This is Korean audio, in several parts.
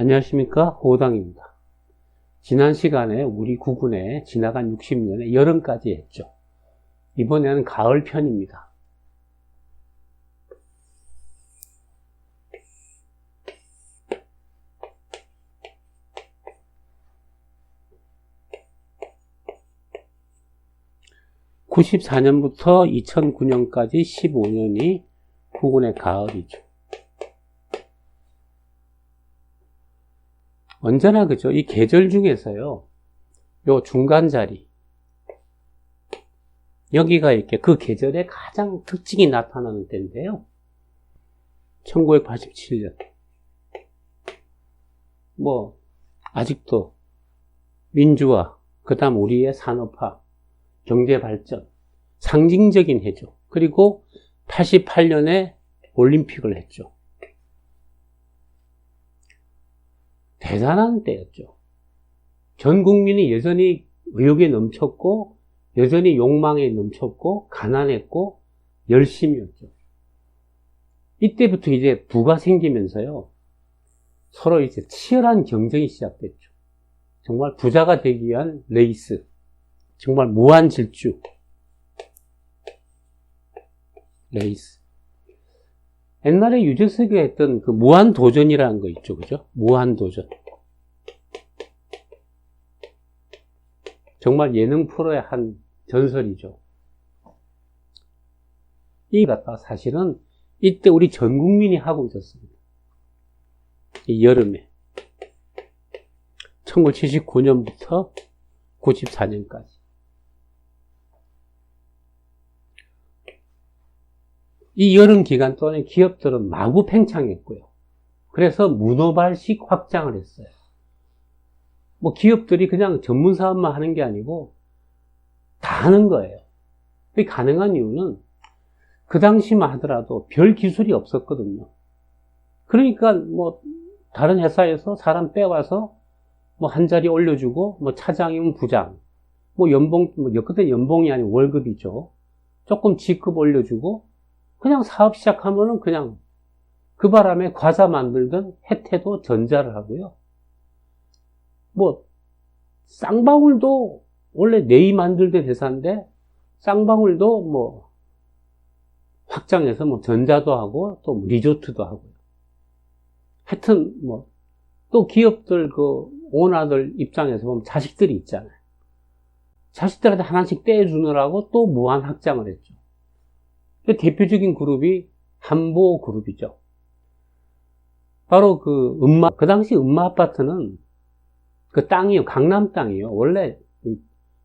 안녕하십니까 호당입니다. 지난 시간에 우리 구군에 지나간 60년에 여름까지 했죠. 이번에는 가을 편입니다. (94년부터) (2009년까지) (15년이) 구군의 가을이죠. 언제나 그죠. 이 계절 중에서요. 요 중간 자리. 여기가 이렇게 그 계절의 가장 특징이 나타나는 때인데요. 1987년. 뭐, 아직도 민주화, 그 다음 우리의 산업화, 경제 발전, 상징적인 해죠. 그리고 88년에 올림픽을 했죠. 대단한 때였죠. 전 국민이 여전히 의욕에 넘쳤고, 여전히 욕망에 넘쳤고, 가난했고, 열심이었죠. 이때부터 이제 부가 생기면서요, 서로 이제 치열한 경쟁이 시작됐죠. 정말 부자가 되기 위한 레이스, 정말 무한 질주, 레이스. 옛날에 유재석이 했던 그 무한 도전이라는 거 있죠, 그죠? 무한 도전. 정말 예능 프로의 한 전설이죠. 이 같다 사실은 이때 우리 전 국민이 하고 있었습니다. 이 여름에 1979년부터 94년까지 이 여름 기간 동안에 기업들은 마구 팽창했고요. 그래서 문어발식 확장을 했어요. 뭐 기업들이 그냥 전문 사업만 하는 게 아니고 다 하는 거예요. 가능한 이유는 그 당시만 하더라도 별 기술이 없었거든요. 그러니까 뭐 다른 회사에서 사람 빼와서 뭐 한 자리 올려주고 뭐 차장이면 부장 뭐 연봉 뭐 그때 연봉이 아니고 월급이죠. 조금 직급 올려주고 그냥 사업 시작하면은 그냥 그 바람에 과자 만들던 혜태도 전자를 하고요. 뭐 쌍방울도 원래 네이 만들던 회사인데 쌍방울도 뭐 확장해서 뭐 전자도 하고 또 리조트도 하고요. 하여튼 뭐 또 기업들 그 오너들 입장에서 보면 자식들이 있잖아요. 자식들한테 하나씩 떼주느라고 또 무한 확장을 했죠. 그 대표적인 그룹이 한보 그룹이죠. 바로 그 음마, 그 당시 음마 아파트는 그 땅이요, 강남 땅이요. 원래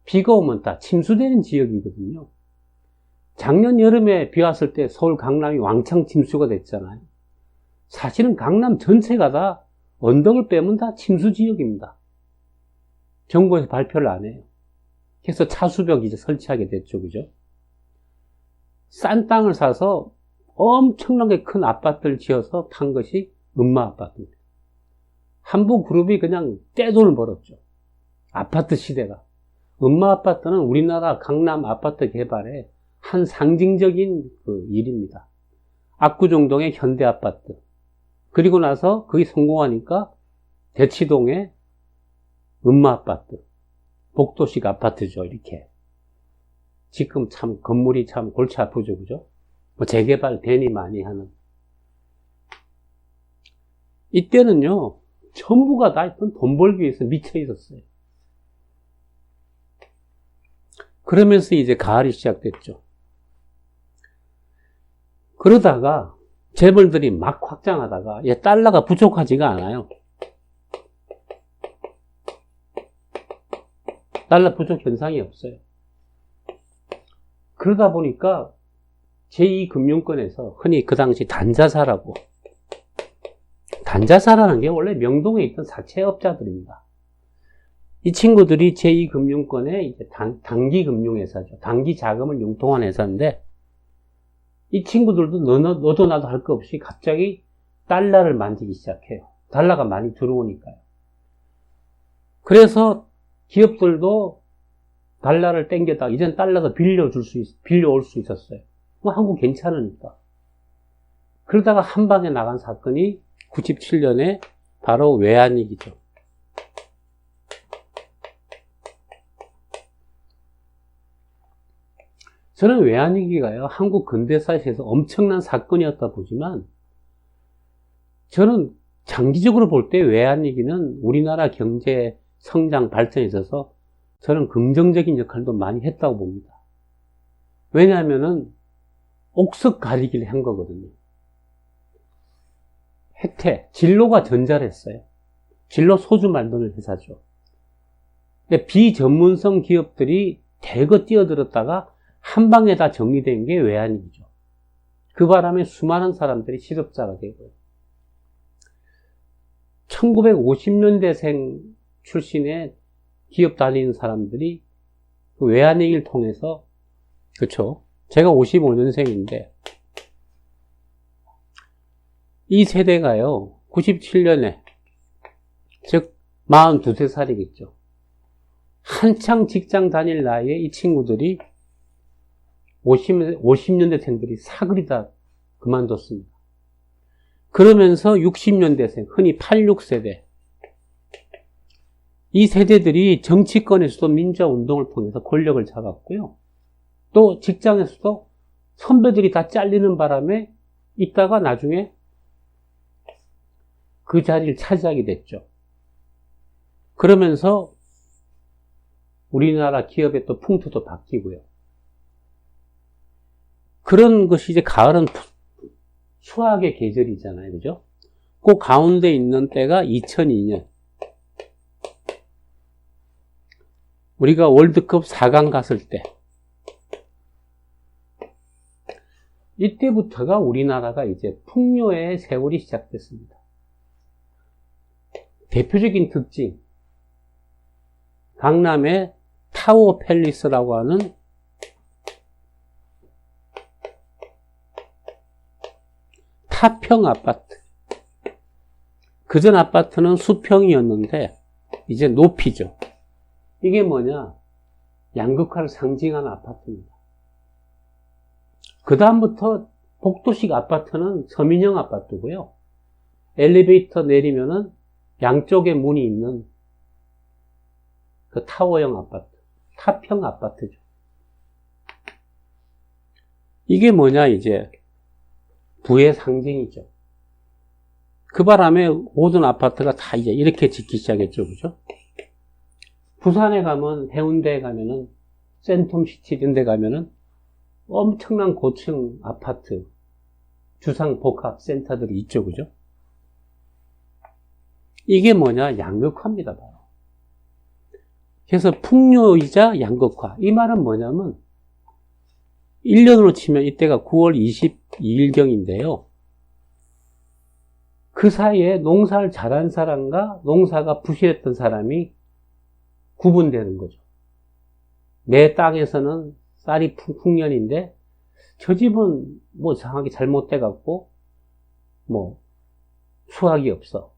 비가 오면 다 침수되는 지역이거든요. 작년 여름에 비 왔을 때 서울 강남이 왕창 침수가 됐잖아요. 사실은 강남 전체가 다 언덕을 빼면 다 침수 지역입니다. 정부에서 발표를 안 해요. 그래서 차수벽 이제 설치하게 됐죠. 그죠? 싼 땅을 사서 엄청나게 큰 아파트를 지어서 탄 것이 음마 아파트입니다. 한보 그룹이 그냥 떼돈을 벌었죠. 아파트 시대가. 음마 아파트는 우리나라 강남 아파트 개발의 한 상징적인 그 일입니다. 압구정동의 현대 아파트. 그리고 나서 그게 성공하니까 대치동의 음마 아파트. 복도식 아파트죠, 이렇게. 지금 참 건물이 참 골치 아프죠, 그죠? 뭐 재개발 괜히 많이 하는. 이때는요, 전부가 다돈 벌기 위해서 미쳐 있었어요. 그러면서 이제 가을이 시작됐죠. 그러다가 재벌들이 막 확장하다가 얘 달러가 부족하지가 않아요. 달러 부족 현상이 없어요. 그러다 보니까 제2금융권에서 흔히 그 당시 단자사라고 단자사라는 게 원래 명동에 있던 사채업자들입니다. 이 친구들이 제2금융권의 이제 단, 단기금융회사죠. 단기 자금을 융통한 회사인데 이 친구들도 너, 너도 나도 할 거 없이 갑자기 달러를 만지기 시작해요. 달러가 많이 들어오니까요. 그래서 기업들도 달러를 땡겼다. 이젠 달러가 빌려줄 수, 있, 빌려올 수 있었어요. 뭐 한국 괜찮으니까. 그러다가 한 방에 나간 사건이 97년에 바로 외환위기죠. 저는 외환위기가요, 한국 근대사에서 엄청난 사건이었다 보지만, 저는 장기적으로 볼 때 외환위기는 우리나라 경제 성장 발전에 있어서 저는 긍정적인 역할도 많이 했다고 봅니다. 왜냐하면은 옥석 가리기를 한 거거든요. 혜태, 진로가 전자했어요. 진로 소주 만드는 회사죠. 근데 비전문성 기업들이 대거 뛰어들었다가 한 방에 다 정리된 게 외환위기죠. 그 바람에 수많은 사람들이 실업자가 되고요. 1950년대생 출신의 기업 다니는 사람들이 그 외환위기를 통해서 그쵸 제가 55년생인데 이 세대가요 97년에 즉 42, 3살이겠죠 한창 직장 다닐 나이에 이 친구들이 50, 50년대생들이 사그리 다 그만뒀습니다. 그러면서 60년대생, 흔히 86세대. 이 세대들이 정치권에서도 민주화운동을 통해서 권력을 잡았고요. 또 직장에서도 선배들이 다 잘리는 바람에 있다가 나중에 그 자리를 차지하게 됐죠. 그러면서 우리나라 기업의 또 풍토도 바뀌고요. 그런 것이 이제 가을은 수학의 계절이잖아요. 그죠? 그 가운데 있는 때가 2002년. 우리가 월드컵 4강 갔을 때. 이때부터가 우리나라가 이제 풍요의 세월이 시작됐습니다. 대표적인 특징. 강남의 타워 팰리스라고 하는 타평 아파트. 그전 아파트는 수평이었는데 이제 높이죠. 이게 뭐냐? 양극화를 상징하는 아파트입니다. 그 다음부터 복도식 아파트는 서민형 아파트고요. 엘리베이터 내리면은 양쪽에 문이 있는 그 타워형 아파트, 타평 아파트죠. 이게 뭐냐, 이제, 부의 상징이죠. 그 바람에 모든 아파트가 다 이제 이렇게 짓기 시작했죠. 그죠? 부산에 가면, 해운대에 가면은, 센텀시티 이런 데 가면은 엄청난 고층 아파트, 주상복합 센터들이 있죠. 그죠? 이게 뭐냐? 양극화입니다. 바로. 그래서 풍요이자 양극화. 이 말은 뭐냐면, 1년으로 치면 이때가 9월 22일경인데요. 그 사이에 농사를 잘한 사람과 농사가 부실했던 사람이 구분되는 거죠. 내 땅에서는 쌀이 풍년인데 저 집은 뭐 이상하게 잘못돼 갖고 뭐 수확이 없어.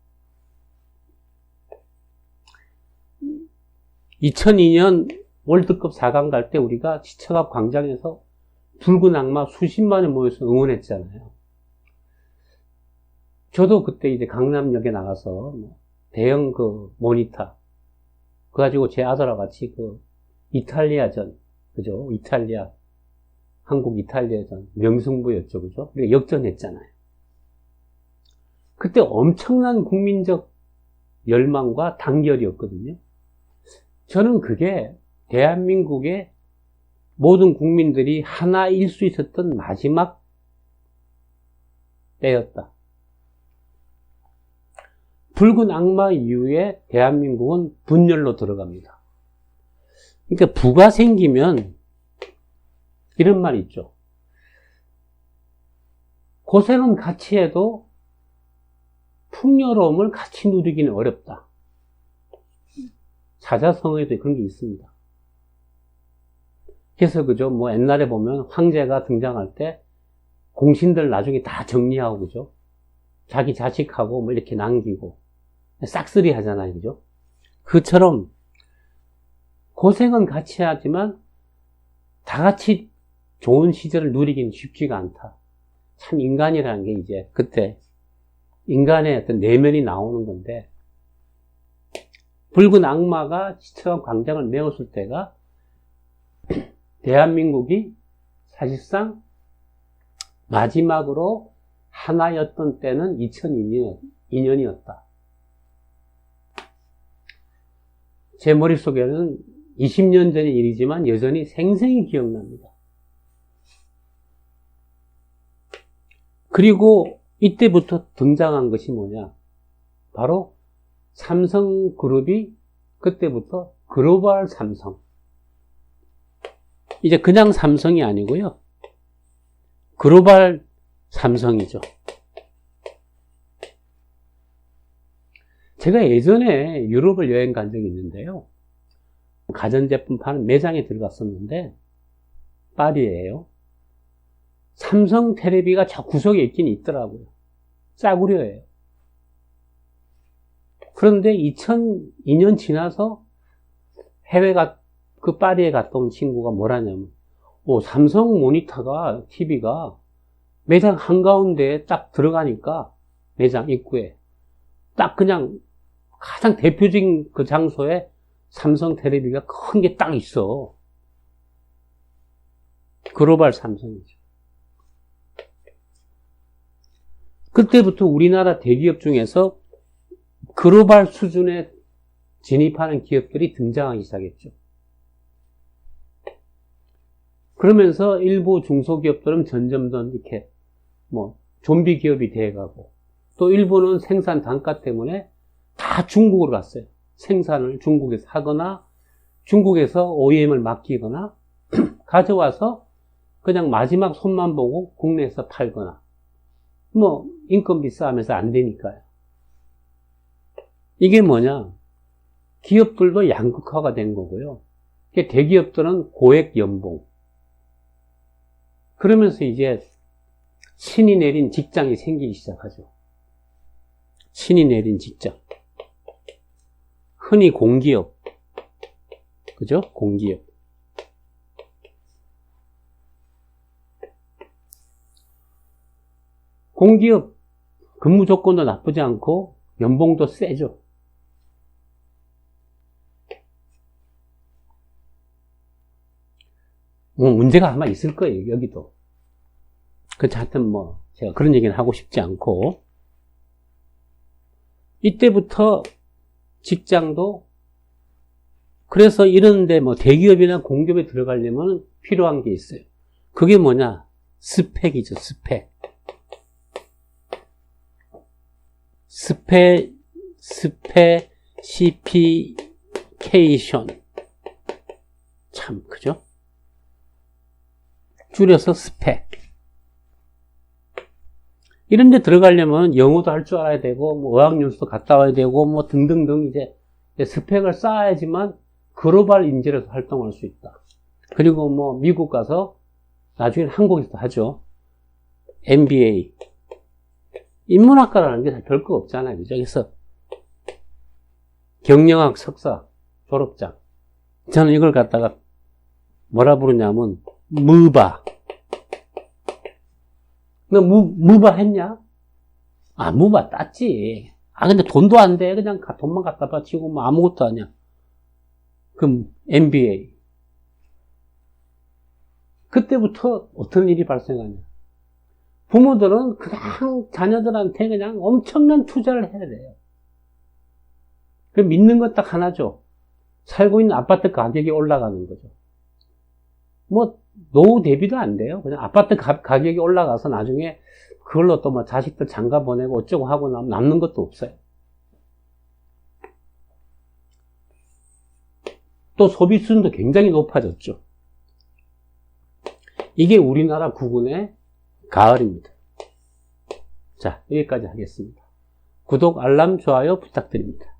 2002년 월드컵 4강 갈 때 우리가 시청앞 광장에서 붉은 악마 수십만이 모여서 응원했잖아요. 저도 그때 이제 강남역에 나가서 뭐 대형 그 모니터 그 가지고 제 아들하고 같이 그 이탈리아전 그죠? 이탈리아 한국 이탈리아전 명승부였죠, 그죠? 우리가 역전했잖아요. 그때 엄청난 국민적 열망과 단결이었거든요. 저는 그게 대한민국의 모든 국민들이 하나일 수 있었던 마지막 때였다. 붉은 악마 이후에 대한민국은 분열로 들어갑니다. 그러니까 부가 생기면 이런 말 있죠. 고생은 같이 해도 풍요로움을 같이 누리기는 어렵다. 사자성어에도 그런 게 있습니다. 그래서 그죠. 뭐 옛날에 보면 황제가 등장할 때 공신들 나중에 다 정리하고 그죠. 자기 자식하고 뭐 이렇게 남기고 싹쓸이 하잖아요. 그죠. 그처럼 고생은 같이 하지만 다 같이 좋은 시절을 누리기는 쉽지가 않다. 참 인간이라는 게 이제 그때 인간의 어떤 내면이 나오는 건데, 붉은 악마가 시청한 광장을 메웠을 때가 대한민국이 사실상 마지막으로 하나였던 때는 2002년이었다. 제 머릿속에는 20년 전의 일이지만 여전히 생생히 기억납니다. 그리고 이때부터 등장한 것이 뭐냐? 바로 삼성그룹이 그때부터 글로벌 삼성. 이제 그냥 삼성이 아니고요. 글로벌 삼성이죠. 제가 예전에 유럽을 여행 간 적이 있는데요. 가전제품 파는 매장에 들어갔었는데, 파리예요 삼성 테레비가 저 구석에 있긴 있더라고요. 싸구려예요. 그런데 2002년 지나서 해외가, 그 파리에 온 친구가 뭐라냐면, 오, 삼성 모니터가, TV가 매장 한가운데에 딱 들어가니까, 매장 입구에, 딱 그냥 가장 대표적인 그 장소에 삼성 테레비가 큰 게 딱 있어. 글로벌 삼성이죠. 그때부터 우리나라 대기업 중에서 글로벌 수준에 진입하는 기업들이 등장하기 시작했죠. 그러면서 일부 중소기업들은 점점점 이렇게 뭐 좀비 기업이 돼가고 또 일부는 생산 단가 때문에 다 중국으로 갔어요. 생산을 중국에서 하거나 중국에서 OEM을 맡기거나 가져와서 그냥 마지막 손만 보고 국내에서 팔거나 뭐 인건비 싸면서 안 되니까요. 이게 뭐냐? 기업들도 양극화가 된 거고요. 대기업들은 고액 연봉. 그러면서 이제 신이 내린 직장이 생기기 시작하죠. 신이 내린 직장. 흔히 공기업. 그죠? 공기업. 공기업 근무 조건도 나쁘지 않고 연봉도 세죠. 뭐 문제가 아마 있을 거예요, 여기도. 그, 하여튼 뭐, 제가 그런 얘기는 하고 싶지 않고, 이때부터 직장도, 그래서 이런데 뭐 대기업이나 공기업에 들어가려면 필요한 게 있어요. 그게 뭐냐? 스펙이죠, 스펙. 스페, 스페시피케이션. 참, 그죠? 줄여서 스펙. 이런 데 들어가려면 영어도 할 줄 알아야 되고, 뭐 어학연수도 갔다 와야 되고, 뭐 등등등 이제 스펙을 쌓아야지만 글로벌 인재로서 활동할 수 있다. 그리고 뭐 미국 가서 나중에 한국에서 하죠. MBA. 인문학과라는 게 별거 없잖아요. 그죠? 그래서 경영학 석사 졸업장. 저는 이걸 갖다가 뭐라 부르냐면 무바. 너 무, 무바 했냐? 아, 무바 땄지. 아, 근데 돈도 안 돼. 그냥 돈만 갖다 바치고 뭐 아무것도 아니야. 그럼 MBA. 그때부터 어떤 일이 발생하냐. 부모들은 그냥 자녀들한테 그냥 엄청난 투자를 해야 돼요. 그 믿는 것 딱 하나죠. 살고 있는 아파트 가격이 올라가는 거죠. 뭐, 노후 대비도 안 돼요. 그냥 아파트 가, 격이 올라가서 나중에 그걸로 또 뭐 자식들 장가 보내고 어쩌고 하고 남, 남는 것도 없어요. 또 소비 수준도 굉장히 높아졌죠. 이게 우리나라 국군의 가을입니다. 자, 여기까지 하겠습니다. 구독, 알람, 좋아요 부탁드립니다.